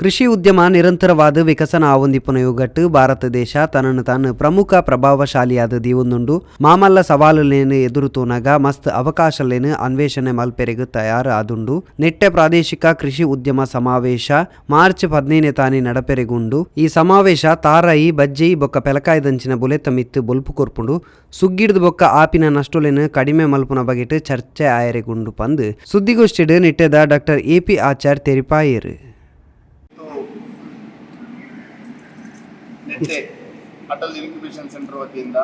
ಕೃಷಿ ಉದ್ಯಮ ನಿರಂತರವಾದ ವಿಕಸನ ಆವೊಂದಿಪ್ಪುನ ಯುಗಟ್ಟು ಭಾರತ ದೇಶ ತನ್ನನ್ನು ತಾನು ಪ್ರಮುಖ ಪ್ರಭಾವಶಾಲಿಯಾದ ದೀವೊಂದುಂಡು. ಮಾಮಲ್ಲ ಸವಾಲುಲೇನು ಎದುರುತೂನಗ ಮಸ್ತ್ ಅವಕಾಶಲೇನು ಅನ್ವೇಷಣೆ ಮಲ್ಪೆರೆಗೆ ತಯಾರು ಆದುಂಡು ನೆಟ್ಟೆ ಪ್ರಾದೇಶಿಕ ಕೃಷಿ ಉದ್ಯಮ ಸಮಾವೇಶ ಮಾರ್ಚ್ ಹದಿನೈದನೇ ತಾನಿ ನಡಪೆರೆಗುಂಡು. ಈ ಸಮಾವೇಶ ತಾರಾಯಿ, ಬಜ್ಜಿ, ಬೊಕ್ಕ ಪೆಲಕಾಯ್ದಂಚಿನ ಬುಲೆತ ಮಿತ್ತು ಬೊಲ್ಪು ಕೊರ್ಪುಂಡು. ಸುಗ್ಗಿಡ್ದು ಬೊಕ್ಕ ಆಪಿನ ನಷ್ಟುಲೇನು ಕಡಿಮೆ ಮಲ್ಪುನ ಬಗೆಟ್ ಚರ್ಚೆ ಆಯರೆಗುಂಡು ಪಂದ್. ಸುದ್ದಿಗೋಷ್ಠಿಡು ನಿಟ್ಟೆದ ಡಾಕ್ಟರ್ ಎ ಪಿ ಆಚಾರ್ ತೆರಿಪಾಯರು. ನೆಟ್ಟೆ ಅಟಲ್ ಇನ್ಕ್ಯುಬೇಷನ್ ಸೆಂಟರ್ ವತಿಯಿಂದ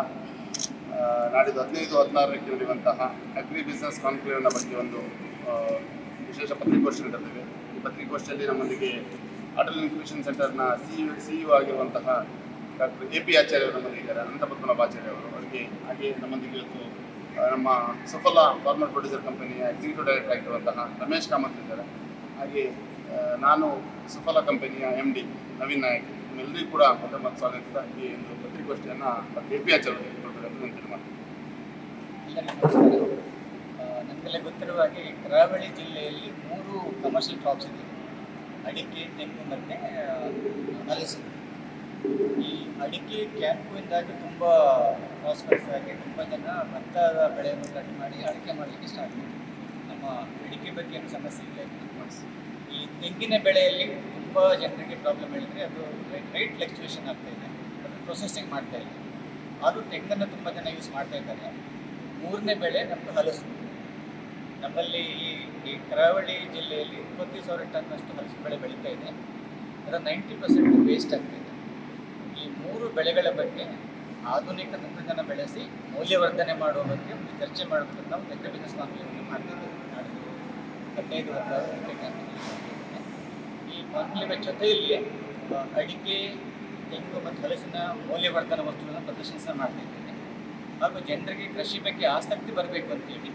ನಾಡಿದ್ದು ಹದಿನೈದು ಹದಿನಾರಕ್ಕೆ ನಡೆಯುವಂತಹ ಅಗ್ರಿ ಬಿಸ್ನೆಸ್ ಕಾನ್ಕ್ಲೇವ್ನ ಬಗ್ಗೆ ಒಂದು ವಿಶೇಷ ಪತ್ರಿಕಾಗೋಷ್ಠಿ ನಡೆದಿದೆ. ಈ ಪತ್ರಿಕೋಷ್ಠಿಯಲ್ಲಿ ನಮ್ಮೊಂದಿಗೆ ಅಟಲ್ ಇನ್ಕ್ಯುಬೇಷನ್ ಸೆಂಟರ್ನ ಸಿ ಸಿ ಯು ಆಗಿರುವಂತಹ ಡಾಕ್ಟರ್ ಎ ಪಿ ಆಚಾರ್ಯ ಅವರು ನಮ್ಮೊಂದಿದ್ದಾರೆ ಅನಂತ ಪದ್ಮನಾಭಾಚಾರ್ಯ ಅವರು. ಅವರಿಗೆ ಹಾಗೆ ನಮ್ಮೊಂದಿಗೆ ಇವತ್ತು ನಮ್ಮ ಸಫಲ ಫಾರ್ಮರ್ ಪ್ರೊಡ್ಯೂಸರ್ ಕಂಪನಿಯ ಎಕ್ಸಿಕ್ಯೂಟಿವ್ ಡೈರೆಕ್ಟರ್ ಆಗಿರುವಂತಹ ರಮೇಶ್ ಕಾಮತ್ ಇದ್ದಾರೆ. ಹಾಗೆ ನಾನು ಸಫಲ ಕಂಪನಿಯ ಎಂ ಡಿ ನವೀನ್ ನಾಯಕ್. ನಿಮ್ಮೆಲ್ಲರಿಗೂ ಕೂಡ ಮೊದಲ ಮತ್ತು ಸ್ವಾಗತ ಈ ಒಂದು ಪತ್ರಿಕೋಷ್ಠಿಯನ್ನು ಎ ಪಿ ಎಚ್ ಅಂತ ನಾನು ತೀರ್ಮಾನ ಎಲ್ಲರಿಗೂ ನಮಗೆಲ್ಲ ಗೊತ್ತಿರುವ ಹಾಗೆ ಕರಾವಳಿ ಜಿಲ್ಲೆಯಲ್ಲಿ ಮೂರು ಕಮರ್ಷಿಯಲ್ ಕ್ರಾಪ್ಸ್ ಇದೆ. ಅಡಿಕೆ, ತೆಂಗು ಮತ್ತು ಹಲಸು ಈ ಅಡಿಕೆ ಕ್ಯಾಂಪಿಂದಾಗಿ ತುಂಬ ಪ್ರಾಸ್ಪೆಕ್ಟ್ ಆಗಿ ತುಂಬ ಜನ ಭತ್ತದ ಬೆಳೆಯನ್ನು ಕಟ್ ಮಾಡಿ ಅಡಿಕೆ ಮಾಡಲಿಕ್ಕೆ ಸ್ಟಾರ್ಟ್ ಮಾಡಿ ನಮ್ಮ ಅಡಿಕೆ ಬಗ್ಗೆ ಏನು ಸಮಸ್ಯೆ ಇಲ್ಲ. ಈ ತೆಂಗಿನ ಬೆಳೆಯಲ್ಲಿ ತುಂಬ ಜನರಿಗೆ ಪ್ರಾಬ್ಲಮ್ ಹೇಳಿದರೆ ಅದು ರೇಟ್ ಫ್ಲಕ್ಚುಯೇಷನ್ ಆಗ್ತಾ ಇದೆ. ಅದು ಪ್ರೊಸೆಸಿಂಗ್ ಮಾಡ್ತಾ ಇಲ್ಲ. ಆದರೂ ತೆಂಗನ್ನು ತುಂಬ ಜನ ಯೂಸ್ ಮಾಡ್ತಾ ಇದ್ದಾರೆ. ಮೂರನೇ ಬೆಳೆ ನಮ್ಮದು ಹಲಸು. ನಮ್ಮಲ್ಲಿ ಈ ಕರಾವಳಿ ಜಿಲ್ಲೆಯಲ್ಲಿ ಇಪ್ಪತ್ತು ಸಾವಿರ ಟನ್ನಷ್ಟು ಹಲಸು ಬೆಳೆ ಬೆಳೀತಾ ಇದೆ. ಅದರ ನೈಂಟಿ ಪರ್ಸೆಂಟ್ ವೇಸ್ಟ್ ಆಗ್ತಿದೆ ಈ ಮೂರು ಬೆಳೆಗಳ ಬಗ್ಗೆ ಆಧುನಿಕ ತಂತ್ರಜ್ಞಾನ ಬೆಳೆಸಿ ಮೌಲ್ಯವರ್ಧನೆ ಮಾಡುವ ಬಗ್ಗೆ ಒಂದು ಚರ್ಚೆ ಮಾಡಬೇಕಂತ ನಾವು ಅಗ್ರಿ ಬಿಸ್ನೆಸ್ ಕಾನ್ಕ್ಲೇವ್ ಮಾಡ್ತಿದ್ದೇವೆ ನಾಡಿದ್ದು ಹದಿನೈದು ಈ ಕಾನ್ಕ್ಲೇವ್ ಜೊತೆಯಲ್ಲಿ ಅಡಿಕೆ, ತೆಂಗು ಮತ್ತು ಹಲಸಿನ ಮೌಲ್ಯವರ್ಧನ ವಸ್ತುಗಳನ್ನು ಪ್ರದರ್ಶನ ಮಾಡ್ತಾ ಇದ್ದೇನೆ. ಹಾಗೂ ಜನರಿಗೆ ಕೃಷಿ ಬಗ್ಗೆ ಆಸಕ್ತಿ ಬರಬೇಕು ಅಂತೇಳಿ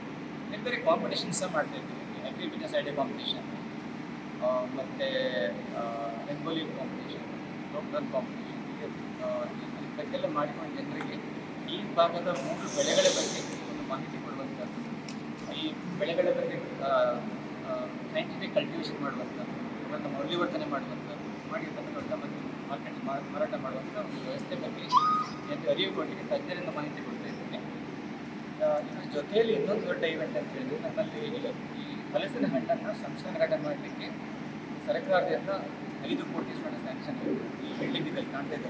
ಬೇರೆ ಬೇರೆ ಕಾಂಪಿಟೇಷನ್ ಸಹ ಮಾಡ್ತಾ ಇದ್ದೀವಿ ಅಗ್ರಿ ಬಿಸ್ನೆಸ್ ಐಡಿಯಾ ಕಾಂಪಿಟೇಷನ್ ಮತ್ತು ರಂಗೋಲಿ ಕಾಂಪಿಟೇಷನ್ ಲೋಕಲ್ ಕಾಂಪಿಟೇಷನ್ ಬಗ್ಗೆಲ್ಲ ಮಾಡಿಕೊಂಡು ಜನರಿಗೆ ಈ ಭಾಗದ ಮೂರು ಬೆಳೆಗಳ ಬಗ್ಗೆ ಒಂದು ಮಾಹಿತಿ ಕೊಡುವಂಥದ್ದು. ಈ ಬೆಳೆಗಳ ಬಗ್ಗೆ ಸೈಂಟಿಫಿಕ್ ಕಲ್ಟಿವೇಷನ್ ಮಾಡುವಂಥದ್ದು ಅವರನ್ನು ಮೌಲ್ಯವರ್ಧನೆ ಮಾಡುವಂಥದ್ದು ಮಾಡಿ ಅದನ್ನು ದೊಡ್ಡ ಮತ್ತು ಮಾರ್ಕೆಟ್ ಮಾರಾಟ ಮಾಡುವಂಥ ಒಂದು ವ್ಯವಸ್ಥೆ ಬಗ್ಗೆ ಜನರಿಗೆ ಅರಿವು ಕೊಡಲಿಕ್ಕೆ ತಜ್ಞರಿಂದ ಮಾಹಿತಿ ಕೊಡ್ತಾ ಇದ್ದೇನೆ. ಇದರ ಜೊತೆಯಲ್ಲಿ ಇನ್ನೊಂದು ದೊಡ್ಡ ಇವೆಂಟ್ ಅಂತ ಹೇಳಿದ್ರೆ ನಮ್ಮಲ್ಲಿ ಈ ಹಲಸಿನ ಹಣ್ಣನ್ನು ಸಂಸ್ಕರಣೆ ಮಾಡಲಿಕ್ಕೆ ಸರ್ಕಾರದಿಂದ ಐದು ಕೋಟಿ ಹಣ ಸ್ಯಾಂಕ್ಷನ್ ಈ ಬಿಲ್ಡಿಂಗ್ ಇದ್ದಲ್ಲಿ ಕಾಣ್ತಾ ಇದೆ.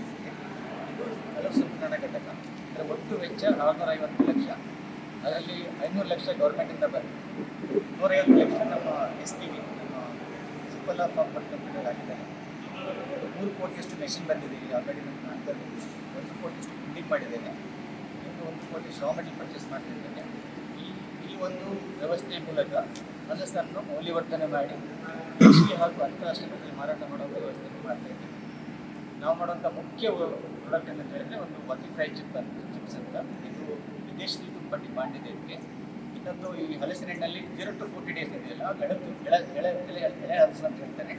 ಇದು ಹಲಸು ಸಂಸ್ಕರಣಾ ಘಟಕ, ಅಂದರೆ ಒಟ್ಟು ವೆಚ್ಚ ಆರುನೂರ ಐವತ್ತು ಲಕ್ಷ. ಅದರಲ್ಲಿ ಐನೂರು ಲಕ್ಷ ಗೌರ್ಮೆಂಟಿಂದ ಬರುತ್ತೆ ನೂರೈವತ್ತು ಲಕ್ಷ ನಮ್ಮ ಎಸ್ ಟಿ ವಿ ನಮ್ಮ ಸುಫಲ ಪಾಪರ್ ಕಂಪ್ಯೂಟರ್ ಆಗಿದ್ದಾರೆ ಮೂರು ಕೋಟಿಯಷ್ಟು ಮೆಷಿನ್ ಬಂದಿದೆ ಇಲ್ಲಿ ಆಲ್ರೆಡಿ ನಮ್ಮ ಹಂತದಲ್ಲಿ ಒಂದು ಕೋಟಿಯಷ್ಟು ಬಿಲ್ಡಿಂಗ್ ಮಾಡಿದ್ದೇನೆ. ಇನ್ನು ಒಂದು ಕೋಟಿ ರಾ ಮೆಟೀರಿಯಲ್ ಪರ್ಚೇಸ್ ಮಾಡ್ತಿದ್ದೇನೆ. ಒಂದು ವ್ಯವಸ್ಥೆಯ ಮೂಲಕ ಹಲಸನ್ನು ಮೌಲ್ಯವರ್ಧನೆ ಮಾಡಿ ಕೃಷಿ ಹಾಗೂ ಅಂತಾರಾಷ್ಟ್ರೀಯದಲ್ಲಿ ಮಾರಾಟ ಮಾಡುವ ವ್ಯವಸ್ಥೆಯನ್ನು ಮಾಡ್ತಾ ಇದ್ದೀವಿ. ನಾವು ಮಾಡುವಂಥ ಮುಖ್ಯ ಪ್ರಾಡಕ್ಟ್ ಅಂತ ಹೇಳಿದ್ರೆ ಒಂದು ಬಕಿ ಫ್ರೈ ಚಿಪ್ ಅಂತ ಚಿಪ್ಸ್ ಅಂತ. ಇದು ವಿದೇಶದಲ್ಲಿ ತುಂಬ ಡಿಮಾಂಡ್ ಇದೆ ಇದಕ್ಕೆ. ಇನ್ನೊಂದು ಈ ಹಲಸಿನ ಹಣ್ಣಲ್ಲಿ ಜೀರೋ ಟು ಫೋರ್ಟಿ ಡೇಸ್ ಇದೆಯಲ್ಲ ಆ ಗೆಳತು ಎಳೆ ಎಳೆ ಎಳೆ ಎಳೆ ಹಲಸು ಅಂತ ಹೇಳ್ತಾರೆ.